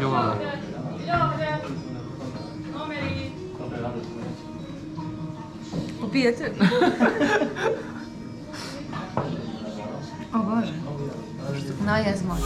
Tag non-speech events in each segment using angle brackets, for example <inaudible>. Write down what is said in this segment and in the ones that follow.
Działamy. Popiję ty. O Boże. No jest mój.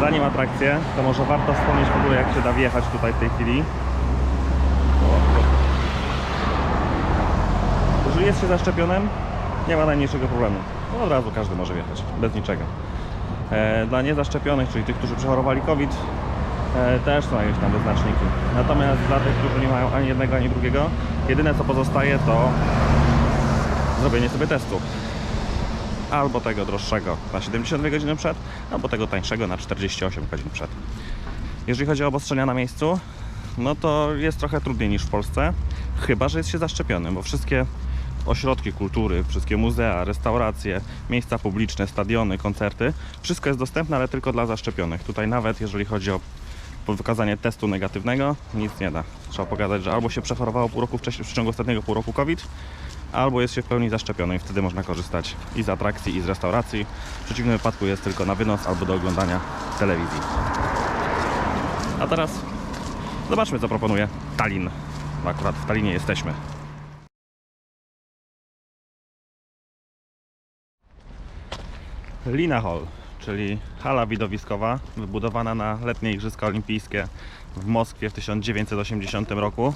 Zanim atrakcje, to może warto wspomnieć w ogóle jak się da wjechać tutaj w tej chwili. Jeżeli jest się zaszczepionym, nie ma najmniejszego problemu. No od razu każdy może wjechać, bez niczego. E, dla niezaszczepionych, czyli tych, którzy przechorowali COVID, e, też są jakieś tam wyznaczniki. Natomiast dla tych, którzy nie mają ani jednego, ani drugiego, jedyne co pozostaje to zrobienie sobie testu albo tego droższego na 72 godziny przed, albo tego tańszego na 48 godzin przed. Jeżeli chodzi o obostrzenia na miejscu, no to jest trochę trudniej niż w Polsce, chyba że jest się zaszczepionym, bo wszystkie ośrodki kultury, wszystkie muzea, restauracje, miejsca publiczne, stadiony, koncerty, wszystko jest dostępne, ale tylko dla zaszczepionych. Tutaj nawet jeżeli chodzi o wykazanie testu negatywnego, nic nie da. Trzeba pokazać, że albo się przechorowało pół roku wcześniej, w ciągu ostatniego pół roku COVID, albo jest się w pełni zaszczepiony i wtedy można korzystać i z atrakcji, i z restauracji. W przeciwnym wypadku jest tylko na wynos albo do oglądania telewizji. A teraz zobaczmy, co proponuje Tallinn. Akurat w Tallinie jesteśmy. Lina Hall, czyli hala widowiskowa, wybudowana na letnie Igrzyska Olimpijskie w Moskwie w 1980 roku.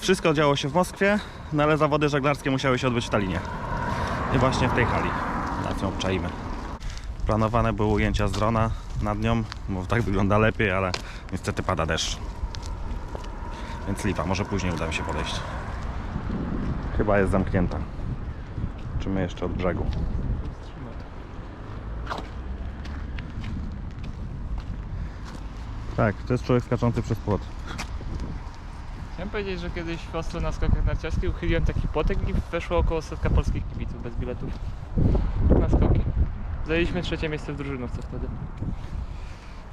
Wszystko działo się w Moskwie, no ale zawody żeglarskie musiały się odbyć w Talinie. I właśnie w tej hali. Na nią obczaimy. Planowane były ujęcia z drona nad nią, bo tak wygląda lepiej, ale niestety pada deszcz. Więc lipa, może później uda mi się podejść. Chyba jest zamknięta. Czymy jeszcze od brzegu. Tak, to jest człowiek skaczący przez płot. Chciałem powiedzieć, że kiedyś w Oslo na skokach narciarskich uchyliłem taki płotek i weszło około setka polskich kibiców bez biletów na skoki. Zajęliśmy trzecie miejsce w drużynówce wtedy.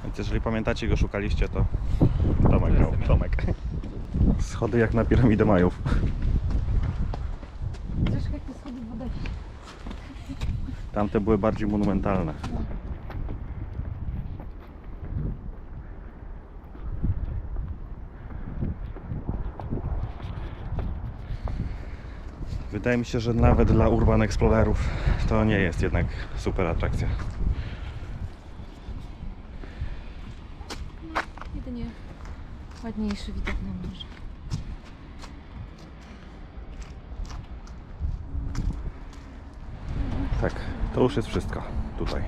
Więc jeżeli pamiętacie go szukaliście, to Tomek To grał. Tomek. <laughs> Schody jak na piramidę Majów. Zresztą jak te schody woda. Tamte były bardziej monumentalne. Wydaje mi się, że nawet dla Urban Explorerów to nie jest jednak super atrakcja. Jedynie ładniejszy widok na morze. Tak, to już jest wszystko tutaj.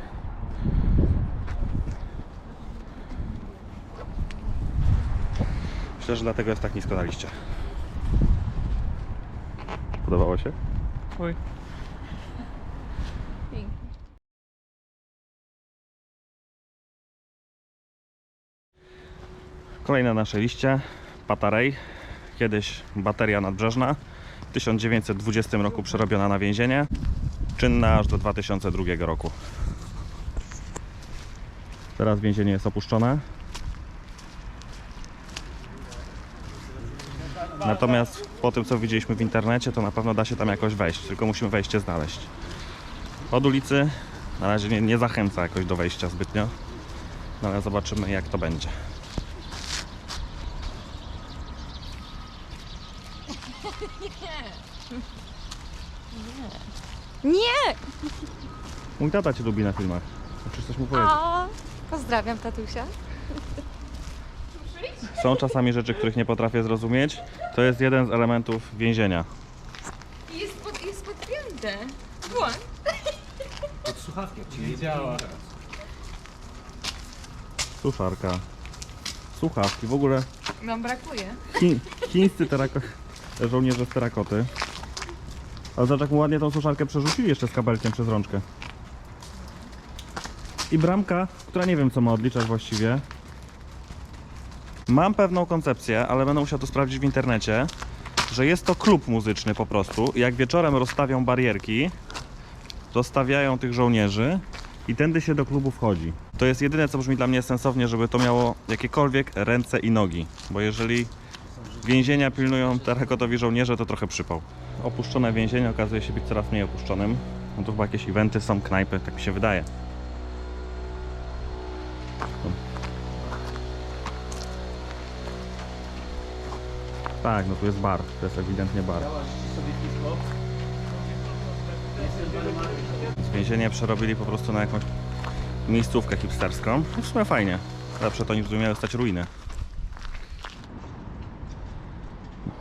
Myślę, że dlatego jest tak nisko na liście. Podobało się? Oj. Pięknie. Kolejna na naszej liście Patarej. Kiedyś bateria nadbrzeżna. W 1920 roku przerobiona na więzienie. Czynna aż do 2002 roku. Teraz więzienie jest opuszczone. Natomiast po tym co widzieliśmy w internecie, to na pewno da się tam jakoś wejść, tylko musimy wejście znaleźć. Od ulicy na razie nie, nie zachęca jakoś do wejścia zbytnio, no ale zobaczymy jak to będzie. Nie! Mój tata cię lubi na filmach. Musisz coś mu powiedzieć. O, pozdrawiam tatusia. Są czasami rzeczy, których nie potrafię zrozumieć. To jest jeden z elementów więzienia. Jest, pod, jest podpięte. Włącz. Nie działa. Suszarka. Słuchawki. W ogóle Nam brakuje. chi, chińscy terako... żołnierze z terakoty. Ale zobacz jak mu ładnie tą suszarkę przerzucili jeszcze z kabelkiem przez rączkę. I bramka, która nie wiem co ma odliczać właściwie. Mam pewną koncepcję, ale będę musiał to sprawdzić w internecie, że jest to klub muzyczny po prostu. Jak wieczorem rozstawią barierki, dostawiają tych żołnierzy i tędy się do klubu wchodzi. To jest jedyne, co brzmi dla mnie sensownie, żeby to miało jakiekolwiek ręce i nogi. Bo jeżeli Więzienia pilnują terakotowi żołnierze, to trochę przypał. Opuszczone więzienie okazuje się być coraz mniej opuszczonym. No tu chyba jakieś eventy są, knajpy, tak mi się wydaje. Tak, no tu jest bar, to jest ewidentnie bar. Więzienie przerobili po prostu na jakąś miejscówkę hipsterską. No w sumie fajnie. Lepsze to niż miały stać ruiny.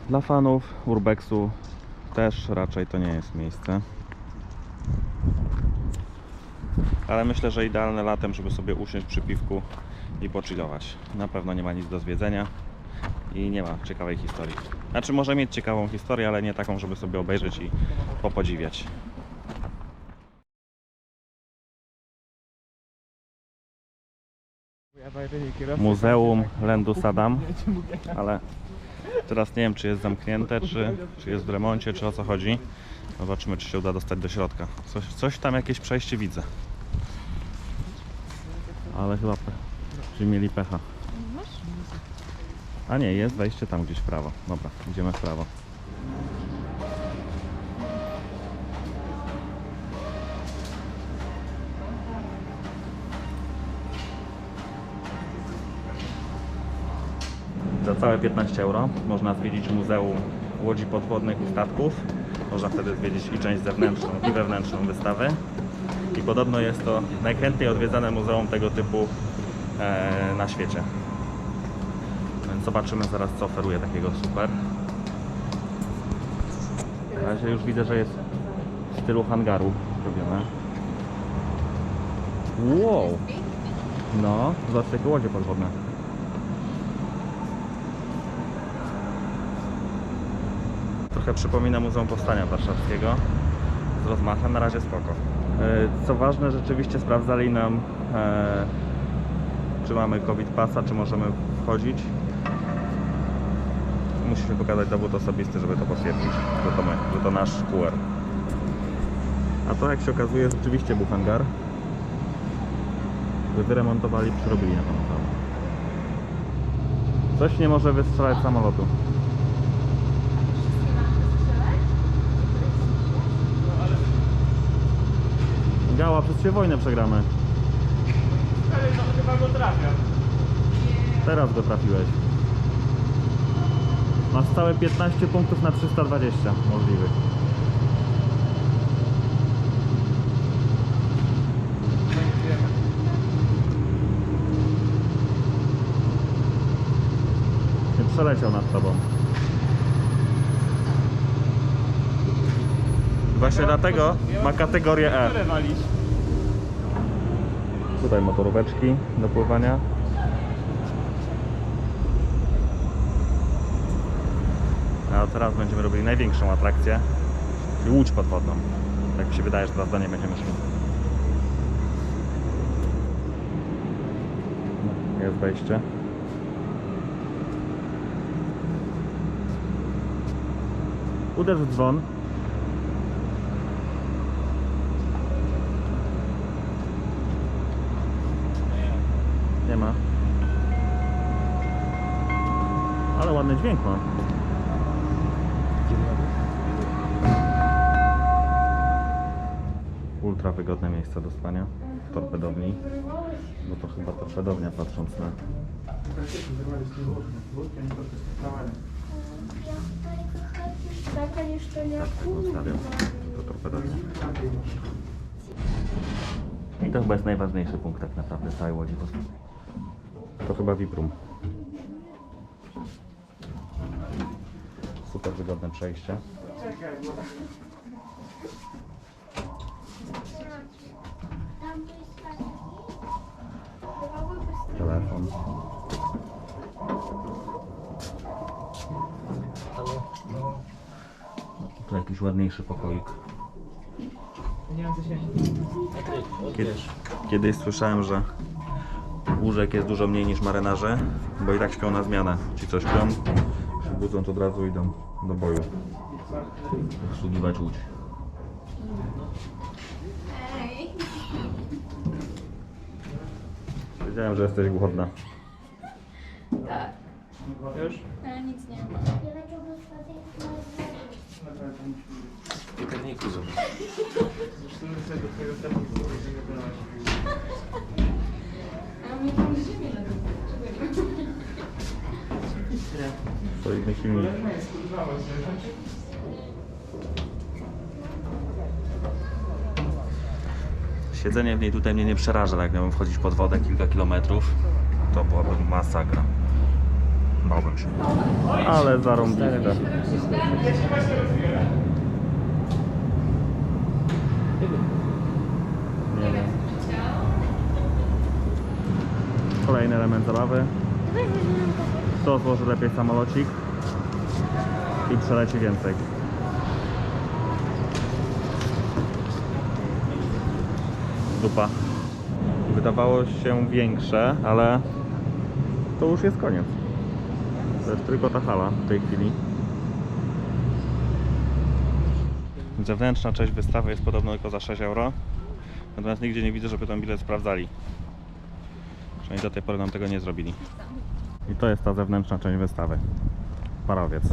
Dla fanów Urbexu też raczej to nie jest miejsce. Ale myślę, że idealne latem, żeby sobie usiąść przy piwku i pochillować. Na pewno nie ma nic do zwiedzenia i nie ma ciekawej historii. Znaczy może mieć ciekawą historię, ale nie taką, żeby sobie obejrzeć i popodziwiać. Muzeum Lendu Saddam, ale teraz nie wiem czy jest zamknięte, czy, czy jest w remoncie, czy o co chodzi. Zobaczymy czy się uda dostać do środka. Coś, coś tam jakieś przejście widzę. Ale chyba czy mieli pecha. A nie, jest wejście tam gdzieś w prawo. Dobra, idziemy w prawo. Za całe 15 euro można zwiedzić Muzeum Łodzi Podwodnych i Statków. Można wtedy zwiedzić i część zewnętrzną i wewnętrzną wystawy. I podobno jest to najchętniej odwiedzane muzeum tego typu e, na świecie. Zobaczymy zaraz co oferuje takiego super. Na razie już widzę, że jest w stylu hangaru zrobione. Wow! No, zobaczcie jakie łodzie podwodne. Trochę przypomina Muzeum Powstania Warszawskiego z rozmachem, na razie spoko. E, Co ważne, rzeczywiście sprawdzali nam, e, czy mamy COVID pasa, czy możemy wchodzić. Musimy pokazać dowód osobisty, żeby to potwierdzić, że to my, że to nasz QR. A to jak się okazuje rzeczywiście był hangar. Że wyremontowali, przerobili na pewno. Coś nie może wystrzelać z samolotu. Gała, przez się wojnę przegramy. Ale no chyba go trafia. Teraz go trafiłeś. Masz całe 15 punktów na 320 możliwych. Nie przeleciał nad tobą. Właśnie dlatego ma kategorię E. Tutaj motoróweczki do pływania. Teraz będziemy robili największą atrakcję, czyli łódź podwodną. Tak mi się wydaje, że teraz do niej będziemy szli. Jest wejście. Uderz w dzwon. Nie ma. Ale ładny dźwięk ma. Ultra wygodne miejsce do spania w torpedowni. Bo to chyba torpedownia patrząc na Taka jeszcze nie ustawiam. To. I to chyba jest najważniejszy punkt tak naprawdę całej Łodzi. To chyba VIP room. Super wygodne przejście. Telefon. Tu jakiś ładniejszy pokoik. Nie mam co się. Kiedyś, kiedyś słyszałem, że łóżek jest dużo mniej niż marynarze, bo i tak śpią na zmianę. Ci co śpią, się budzą to od razu idą do boju. Obsługiwać łódź. Wiedziałem, że jesteś głodna. Tak. Już? Ale nic nie ma. W piekarniku zobacz. A my tam ziemię na dół. Solidny silnik. Siedzenie w niej tutaj mnie nie przeraża, jak miałbym wchodzić pod wodę kilka kilometrów, to byłaby masakra. Bałbym się. Ale zarąbiste. Kolejny element zabawy. Kto złoży lepiej samolocik i przeleci więcej. Dupa. Wydawało się większe, ale to już jest koniec. To jest tylko ta hala w tej chwili. Zewnętrzna część wystawy jest podobno tylko za 6 euro. Natomiast nigdzie nie widzę, żeby ten bilet sprawdzali. Przynajmniej do tej pory nam tego nie zrobili. I to jest ta zewnętrzna część wystawy. Parowiec.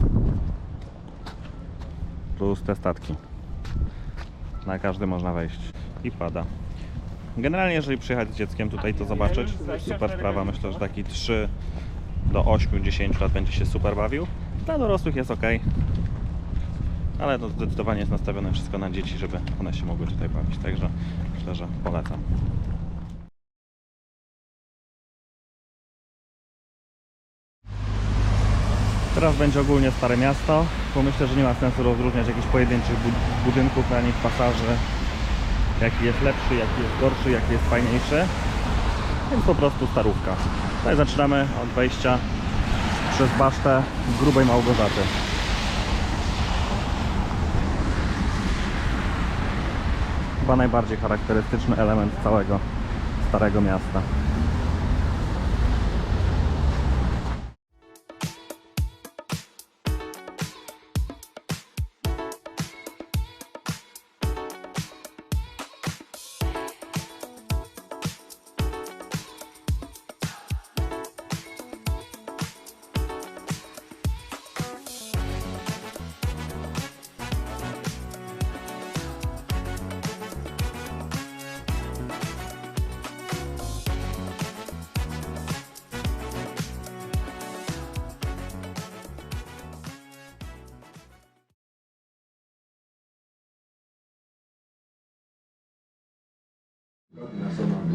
Plus te statki. Na każdy można wejść. I pada. Generalnie jeżeli przyjechać z dzieckiem tutaj to zobaczyć, super sprawa. Myślę, że taki 3 do 8-10 lat będzie się super bawił. Dla dorosłych jest ok. Ale to zdecydowanie jest nastawione wszystko na dzieci, żeby one się mogły tutaj bawić. Także myślę, że polecam. Teraz będzie ogólnie Stare Miasto, bo myślę, że nie ma sensu rozróżniać jakichś pojedynczych bud- budynków na nich pasaży, jaki jest lepszy, jaki jest gorszy, jaki jest fajniejszy. Więc po prostu starówka. Tutaj zaczynamy od wejścia przez basztę grubej Małgorzaty. Chyba najbardziej charakterystyczny element całego Starego Miasta.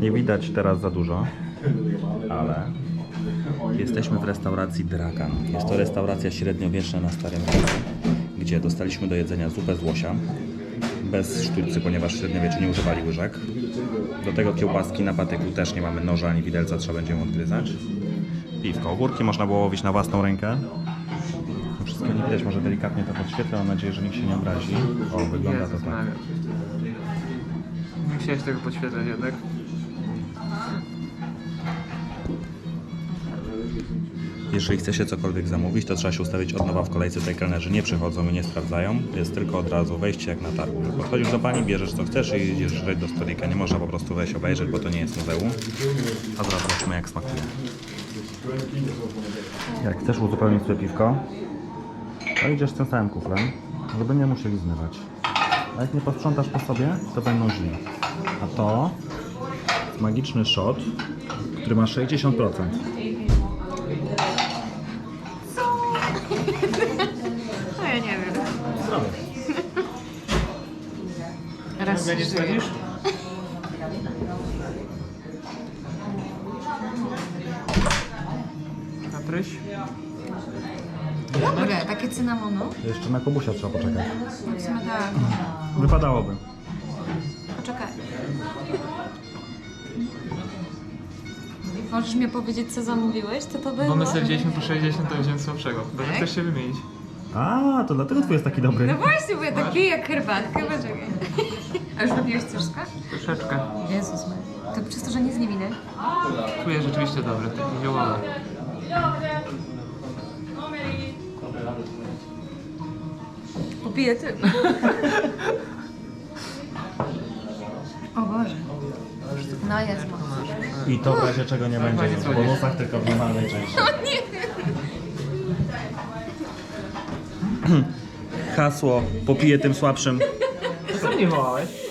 Nie widać teraz za dużo, ale jesteśmy w restauracji Drakan. Jest to restauracja średniowieczna na Starym Mieście, gdzie dostaliśmy do jedzenia zupę z łosia, bez sztućcy, ponieważ w średniowieczu nie używali łyżek. Do tego kiełbaski na patyku też nie mamy noża ani widelca, trzeba będzie ją odgryzać. Piwko. Ogórki można było łowić na własną rękę. Wszystko nie widać, może delikatnie to podświetlę, mam nadzieję, że nikt się nie obrazi. O, wygląda to tak. Chciałeś tego podświetlać jednak. Jeżeli chce się cokolwiek zamówić, to trzeba się ustawić od nowa w kolejce. Tutaj kelnerzy nie przychodzą i nie sprawdzają. Jest tylko od razu wejście jak na targu. Podchodzisz do pani, bierzesz co chcesz i idziesz żreć do stolika. Nie można po prostu wejść obejrzeć, bo to nie jest muzeum. A zaraz zobaczymy jak smakuje. Jak chcesz uzupełnić sobie piwko, to idziesz tym samym kuflem, żeby nie musieli zmywać. A jak nie posprzątasz po sobie, to będą źli. A to magiczny shot, który ma 60%. No ja nie wiem. Raz Nie spędzisz? Kapryś? Dobre, takie cynamono. Jeszcze na Kubusia trzeba poczekać. No w sumie tak. Wypadałoby. Możesz mi powiedzieć, co zamówiłeś? To to by Bo my było- sobie wzięliśmy po 60, to wziąłem słabszego. Bo Tak? chcesz się wymienić. A, to dlatego twój jest taki dobry. No właśnie, bo ja taki jak herbatkę, poczekaj. A już wypiłeś troszkę? Troszeczkę. Jezus Maria. To przez to, że nic nie widać. Czuję rzeczywiście dobry, taki ziołowy. Popiję ty. <laughs> o Boże. No jest. I to w razie czego nie będzie w bonusach, tylko w normalnej części. No, <clears throat> Hasło, popiję tym słabszym. Co nie wołałeś?